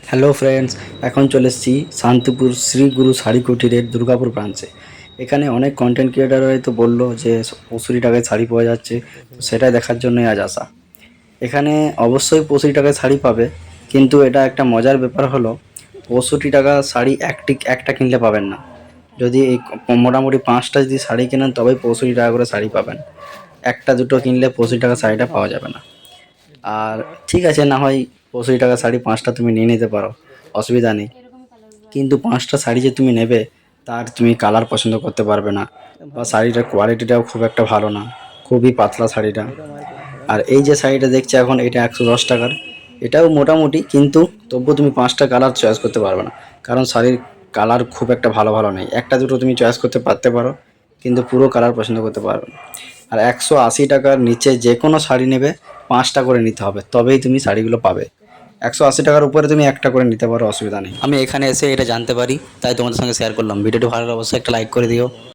Hello friends এখন চলে এসেছি শান্তিপুর শ্রী গুরু শাড়ি কুটিরের দুর্গাপুর ব্রাঞ্চে এখানে অনেক কন্টেন্ট ক্রিয়েটার হয়তো বলল যে পঁয়ষট্টি টাকায় শাড়ি পাওয়া যাচ্ছে, তো সেটাই দেখার জন্যই আজ আসা। এখানে অবশ্যই পঁয়ষট্টি টাকায় শাড়ি পাবে, কিন্তু এটা একটা মজার ব্যাপার হলো, পঁয়ষট্টি টাকা শাড়ি একটি একটা কিনলে পাবেন না। যদি এই মোটামুটি পাঁচটা যদি শাড়ি কেনেন, তবেই পঁয়ষট্টি টাকা করে শাড়ি পাবেন। একটা দুটো কিনলে পঁয়ষট্টি টাকা শাড়িটা পাওয়া যাবে না। আর ঠিক আছে, না হয় পঁয়ষট্টি টাকা শাড়ি পাঁচটা তুমি নিয়ে নিতে পারো, অসুবিধা নেই। কিন্তু পাঁচটা শাড়ি যে তুমি নেবে, তার তুমি কালার পছন্দ করতে পারবে না। বা শাড়িটার কোয়ালিটিটাও খুব একটা ভালো না, খুবই পাতলা শাড়িটা। আর এই যে শাড়িটা দেখছ এখন, এটা একশো দশ টাকার। এটাও মোটামুটি, কিন্তু তবুও তুমি পাঁচটা কালার চয়েস করতে পারবে না। কারণ শাড়ির কালার খুব একটা ভালো ভালো নেই। একটা দুটো তুমি চয়েস করতে পারতে পারো, কিন্তু পুরো কালার পছন্দ করতে পারবে না। আর একশো আশি টাকার নিচে যে কোনো শাড়ি নেবে পাঁচটা করে নিতে হবে, তবেই তুমি শাড়িগুলো পাবে। একশো আশি টাকার উপরে তুমি একটা করে নিতে পারো, অসুবিধা নেই। আমি এখানে এসে এটা জানতে পারি, তাই তোমাদের সঙ্গে শেয়ার করলাম। ভিডিওটি ভালো অবশ্যই একটা লাইক করে দিও।